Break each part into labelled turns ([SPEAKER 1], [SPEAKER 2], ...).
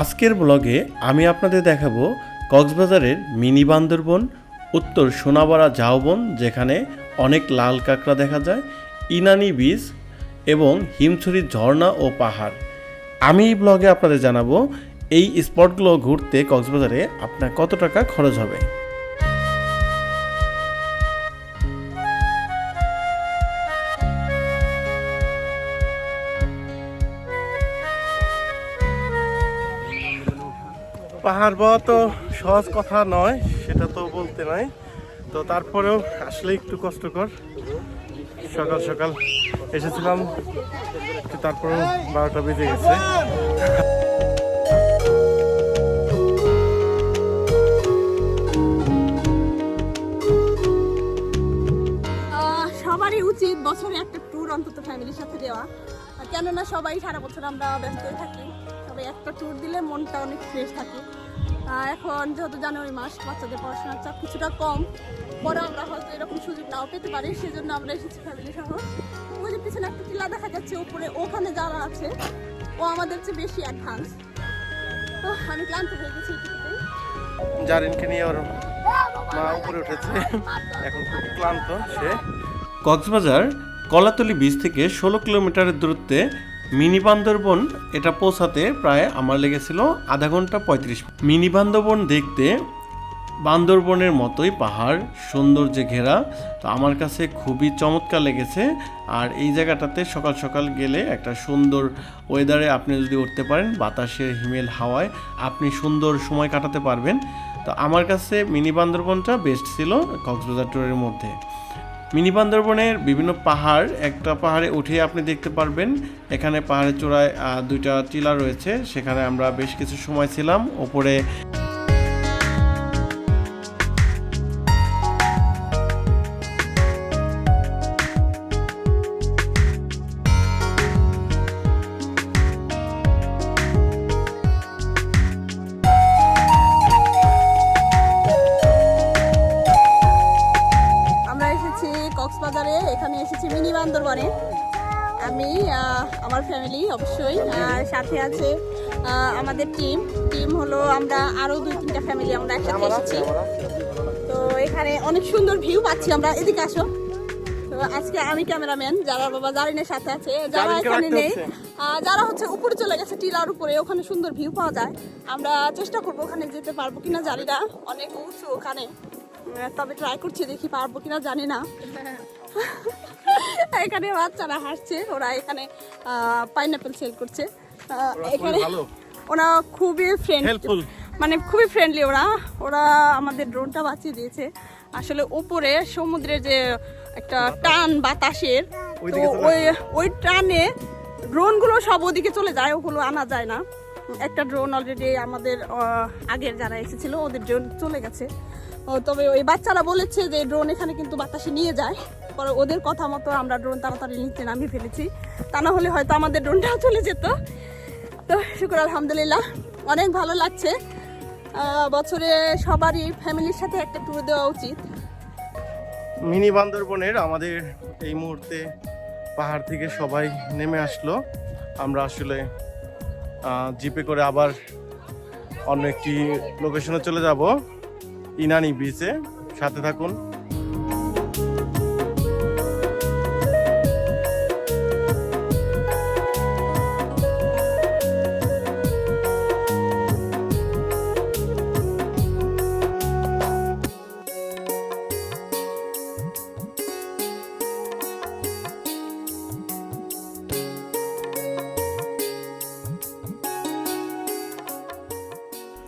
[SPEAKER 1] আজকের ব্লগে আমি আপনাদের দেখাবো কক্সবাজারের মিনি বান্দরবন, উত্তর সোনাবাড়া ঝাউবন যেখানে অনেক লাল কাঁকড়া দেখা যায়, ইনানি বীজ এবং হিমছড়ি ঝর্ণা ও পাহাড়। আমি এই ব্লগে আপনাদের জানাব এই স্পটগুলো ঘুরতে কক্সবাজারে আপনার কত টাকা খরচ হবে। পাহাড় পাওয়া তো সহজ কথা নয়, সেটা তো বলতে নাই। তো তারপরেও আসলে একটু কষ্টকর। সকাল সকাল এসেছিলাম তারপরেও বারোটা বেজে গেছে।
[SPEAKER 2] সবারই উচিত বছরে একটা ট্যুর অন্তত ফ্যামিলির সাথে দেওয়া। কেননা সবাই সারা বছর আমরা ব্যস্তই থাকি। তবে একটা ট্যুর দিলে মনটা অনেক ফ্রেশ থাকে। এখন যেহেতু জানুয়ারি মাস বাচ্চাদের পড়াশোনার চাপ কিছুটা কম। পরে আমরা হয়তো এরকম সুযোগ নাও পেতে পারি সেজন্য আমরা এসেছি ফ্যামিলি সহ। ওই যে পিছনে একটা টিলা দেখা যাচ্ছে উপরে ওখানে যারা আছে ও আমাদের চেয়ে বেশি অ্যাডভান্স তো আমি ক্লান্ত হয়ে গেছি
[SPEAKER 1] জারিনকে নিয়ে ওর মা উপরে উঠেছে। এখন খুব ক্লান্ত সে। কক্সবাজার কলাতলি বীচ থেকে ষোলো কিলোমিটারের দূরত্বে মিনি বান্দরবন এটা পৌঁছাতে প্রায় আমার লেগেছিল আধা ঘণ্টা পঁয়ত্রিশ মিনি বান্দরবন দেখতে বান্দরবনের মতোই পাহাড়, সৌন্দর্যে ঘেরা। তো আমার কাছে খুবই চমৎকার লেগেছে। আর এই জায়গাটাতে সকাল সকাল গেলে একটা সুন্দর ওয়েদারে আপনি যদি উঠতে পারেন, বাতাসের হিমেল হাওয়ায় আপনি সুন্দর সময় কাটাতে পারবেন। তো আমার কাছে মিনি বান্দরবনটা বেস্ট ছিল কক্সবাজার ট্যুরের মধ্যে। মিনি বান্দরবনের বিভিন্ন পাহাড়, একটা পাহাড়ে উঠে আপনি দেখতে পারবেন, এখানে পাহাড়ের চূড়ায় দুইটা টিলা রয়েছে, সেখানে আমরা বেশ কিছু সময় ছিলাম, ওপরে
[SPEAKER 2] আমার ফ্যামিলি অবশ্যই। আর সাথে আছে আমাদের টিম টিম হলো আমরা আরও দুই তিনটা ফ্যামিলি আমরা একসাথে এসেছি। তো এখানে অনেক সুন্দর ভিউ পাচ্ছি আমরা। এদিকে আসো। তো আজকে আমি ক্যামেরাম্যান যারা বাবা জারিনের সাথে আছে যারা এখানে নেই যারা হচ্ছে উপরে চলে গেছে টিলার উপরে ওখানে সুন্দর ভিউ পাওয়া যায়। আমরা চেষ্টা করব ওখানে যেতে পারব কিনা জানি না। অনেক উঁচু ওখানে। তবে ট্রাই করছি দেখি পারব কিনা জানি না। এখানে বাচ্চারা হাসছে ওরা এখানে পাইনাপেল সেল করছে। এখানে ওরা খুবই ফ্রেন্ড মানে খুবই ফ্রেন্ডলি ওরা। ওরা আমাদের ড্রোনটা বাঁচিয়ে দিয়েছে। আসলে উপরে সমুদ্রের যে একটা টান বাতাসের তো ওই ওই টানে ড্রোনগুলো সব ওদিকে চলে যায় ওগুলো আনা যায় না। একটা ড্রোন অলরেডি আমাদের আগের যারা এসেছিল ওদের ড্রোন চলে গেছে। তবে ওই বাচ্চারা বলেছে যে ড্রোন এখানে কিন্তু বাতাসে নিয়ে যায়। পরে ওদের কথা মতো আমরা ড্রোন তাড়াতাড়ি নিচে নামিয়ে ফেলেছি। তা না হলে হয়তো আমাদের ড্রোনটাও চলে যেত। তো শুক্র, আলহামদুলিল্লাহ। অনেক ভালো লাগছে। বছরে সবারই ফ্যামিলির সাথে একটা ট্যুর দেওয়া উচিত।
[SPEAKER 1] মিনি বান্দরবনের আমাদের এই মুহূর্তে পাহাড় থেকে সবাই নেমে আসলো। আমরা আসলে জিপে করে আবার অন্য একটি লোকেশনে চলে যাব। ইনানি বিচে সাথে থাকুন।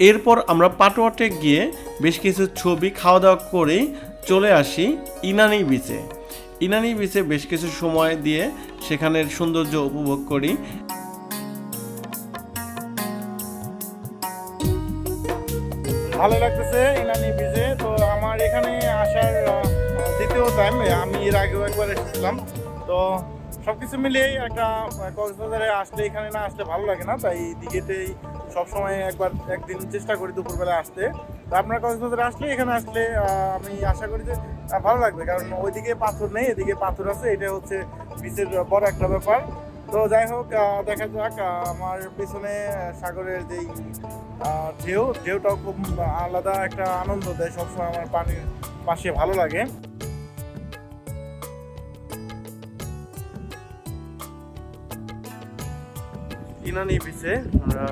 [SPEAKER 1] এরপর আমরা পাটোয়াটে গিয়ে বেশ কিছু ছবি খাওয়া দাওয়া করে চলে আসি ইনানি বিচে ইনানি বিচে বেশ কিছু সময় দিয়ে সেখানের সৌন্দর্য উপভোগ করি। ভালো লাগতেছে ইনানি বিচে তো আমার এখানে আসার দ্বিতীয় টাইম আমি এর আগেও একবার এসেছিলাম। তো সবকিছু মিলিয়েই একটা কক্সবাজারে আসলে এখানে না আসলে ভালো লাগে না। তাই দিঘেতেই সবসময় একবার, একদিন চেষ্টা করি দুপুরবেলা আসতে। তো আপনার কক্সবাজারে আসলে, এখানে আসলে আমি আশা করি যে ভালো লাগবে। কারণ ওইদিকে পাথর নেই, এদিকে পাথর আছে, এটা হচ্ছে বিচের বড় একটা ব্যাপার।
[SPEAKER 3] তো যাই হোক দেখা যাক আমার পেছনে সাগরের যেই ঢেউ, ঢেউটাও খুব আলাদা একটা আনন্দ দেয়, সবসময় আমার পানির পাশে ভালো লাগে।
[SPEAKER 1] ইনানি বিচে আমরা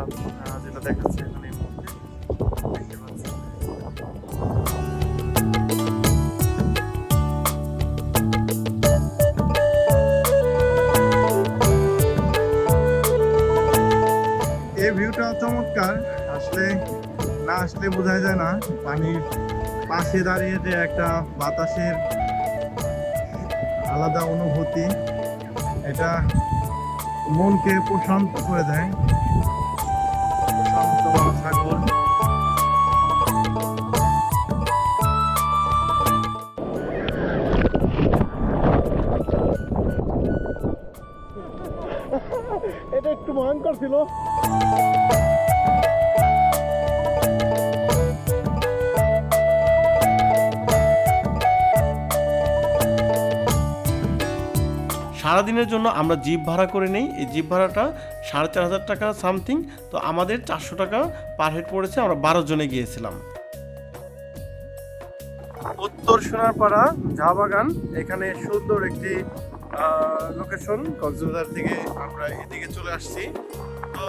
[SPEAKER 1] যেটা দেখাচ্ছি এখানে
[SPEAKER 3] ভিউটা চমৎকার। আসলে, না আসলে বোঝা যায় না, পানির পাশে দাঁড়িয়ে যে একটা বাতাসের আলাদা অনুভূতি, এটা মনকে প্রশান্ত করে দেয়। এটা একটু ভয়ঙ্কর ছিল।
[SPEAKER 1] সারাদিনের জন্য আমরা জিপ ভাড়া করে নেই। এই জিপ ভাড়াটা সাড়ে চার হাজার টাকা সামথিং। তো আমাদের চারশো টাকা পার হেড পড়েছে, আমরা বারো জনে গিয়েছিলাম। উত্তর সোনারপাড়া চা বাগান, এখানে সুন্দর একটি লোকেশন কক্সবাজার থেকে আমরা এদিকে চলে আসছি। তো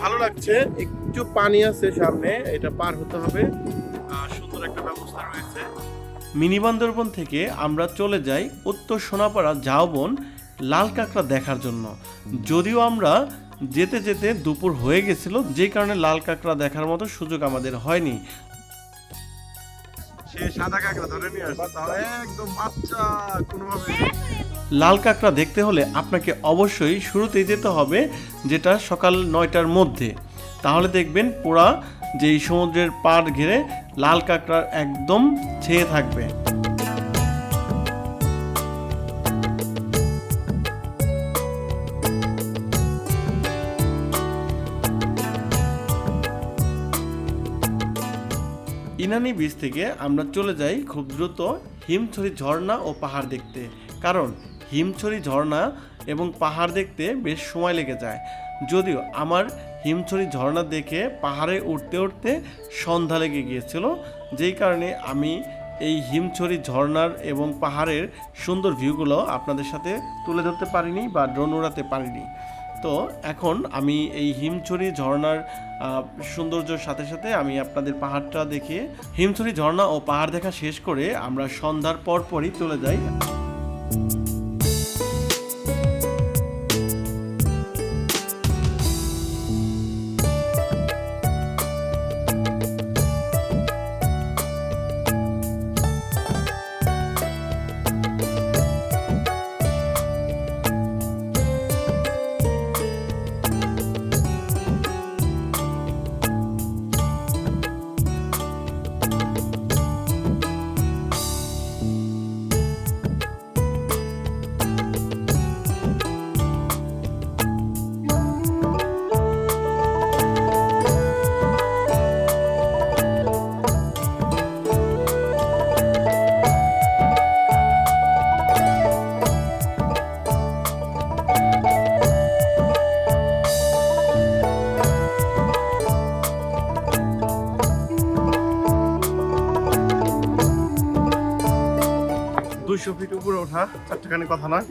[SPEAKER 1] ভালো লাগছে, একটু পানি আছে সামনে, এটা পার হতে হবে। মিনি বান্দরবন থেকে আমরা চলে যাই উত্তর সোনাপাড়া ঝাউবন লাল কাঁকড়া দেখার জন্য। যদিও আমরা যেতে যেতে দুপুর হয়ে গেছিল যে কারণে লাল কাঁকড়া দেখার মতো সুযোগ আমাদের হয়নি।
[SPEAKER 3] সে সাদা কাঁকড়া ধরে নিয়ে আসছে তাহলে একদম বাচ্চা কোনোভাবে
[SPEAKER 1] লাল কাঁকড়া দেখতে হলে আপনাকে অবশ্যই শুরুতেই যেতে হবে যেটা সকাল নয়টার মধ্যে। তাহলে দেখবেন পোড়া যেই সমুদ্রের পাড় ঘিরে লাল কাঁকড়ার একদম ছেয়ে থাকবে। ইনানি বীচ থেকে আমরা চলে যাই খুব দ্রুত হিমছড়ি ঝর্ণা ও পাহাড় দেখতে। কারণ হিমছড়ি ঝর্ণা এবং পাহাড় দেখতে বেশ সময় লেগে যায়। যদিও আমার হিমছড়ি ঝর্ণা দেখে পাহাড়ে উঠতে উঠতে সন্ধ্যা লেগে গিয়েছিল। যেই কারণে আমি এই হিমছড়ি ঝর্ণার এবং পাহাড়ের সুন্দর ভিউগুলো আপনাদের সাথে তুলে ধরতে পারিনি বা ড্রোন উড়াতে পারিনি। তো এখন আমি এই হিমছড়ি ঝর্ণার সৌন্দর্যের সাথে সাথে আমি আপনাদের পাহাড়টা দেখে হিমছড়ি ঝর্ণা ও পাহাড় দেখা শেষ করে আমরা সন্ধ্যার পরপরই চলে যাই। দুইশো ফিট উপরে ওঠা চারটাখানি কথা নয়।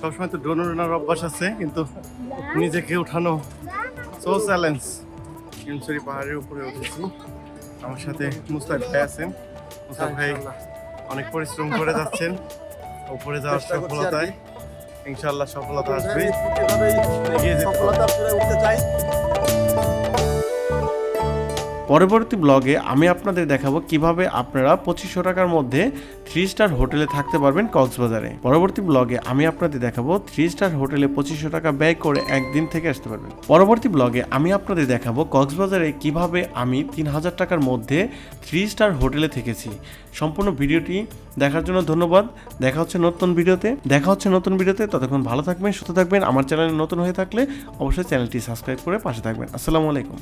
[SPEAKER 1] সবসময় তো ড্রোন উড়ানোর অভ্যাস আছে কিন্তু নিজেকে উঠানো সো চ্যালেঞ্জ হিমছড়ি পাহাড়ের উপরে উঠেছি। আমার সাথে মুস্তাক ভাই আছেন। মুস্তাক ভাই অনেক পরিশ্রম করে যাচ্ছেন। উপরে যাওয়ার সফলতায়। ইনশাল্লাহ সফলতা আসবে। এগিয়ে যেতে হবে। পরবর্তী ব্লগে আমি আপনাদের দেখাবো কীভাবে আপনারা পঁচিশশো টাকার মধ্যে থ্রি স্টার হোটেলে থাকতে পারবেন কক্সবাজারে। পরবর্তী ব্লগে আমি আপনাদের দেখাবো থ্রি স্টার হোটেলে পঁচিশশো টাকা ব্যয় করে একদিন থেকে আসতে পারবেন। পরবর্তী ব্লগে আমি আপনাদের দেখাবো কক্সবাজারে কীভাবে আমি তিন হাজার টাকার মধ্যে থ্রি স্টার হোটেলে থেকেছি। সম্পূর্ণ ভিডিওটি দেখার জন্য ধন্যবাদ। দেখা হচ্ছে নতুন ভিডিওতে। দেখা হচ্ছে নতুন ভিডিওতে। ততক্ষণ ভালো থাকবেন, সুস্থ থাকবেন। আমার চ্যানেলে নতুন হয়ে থাকলে অবশ্যই চ্যানেলটি সাবস্ক্রাইব করে পাশে থাকবেন। আসসালামু আলাইকুম।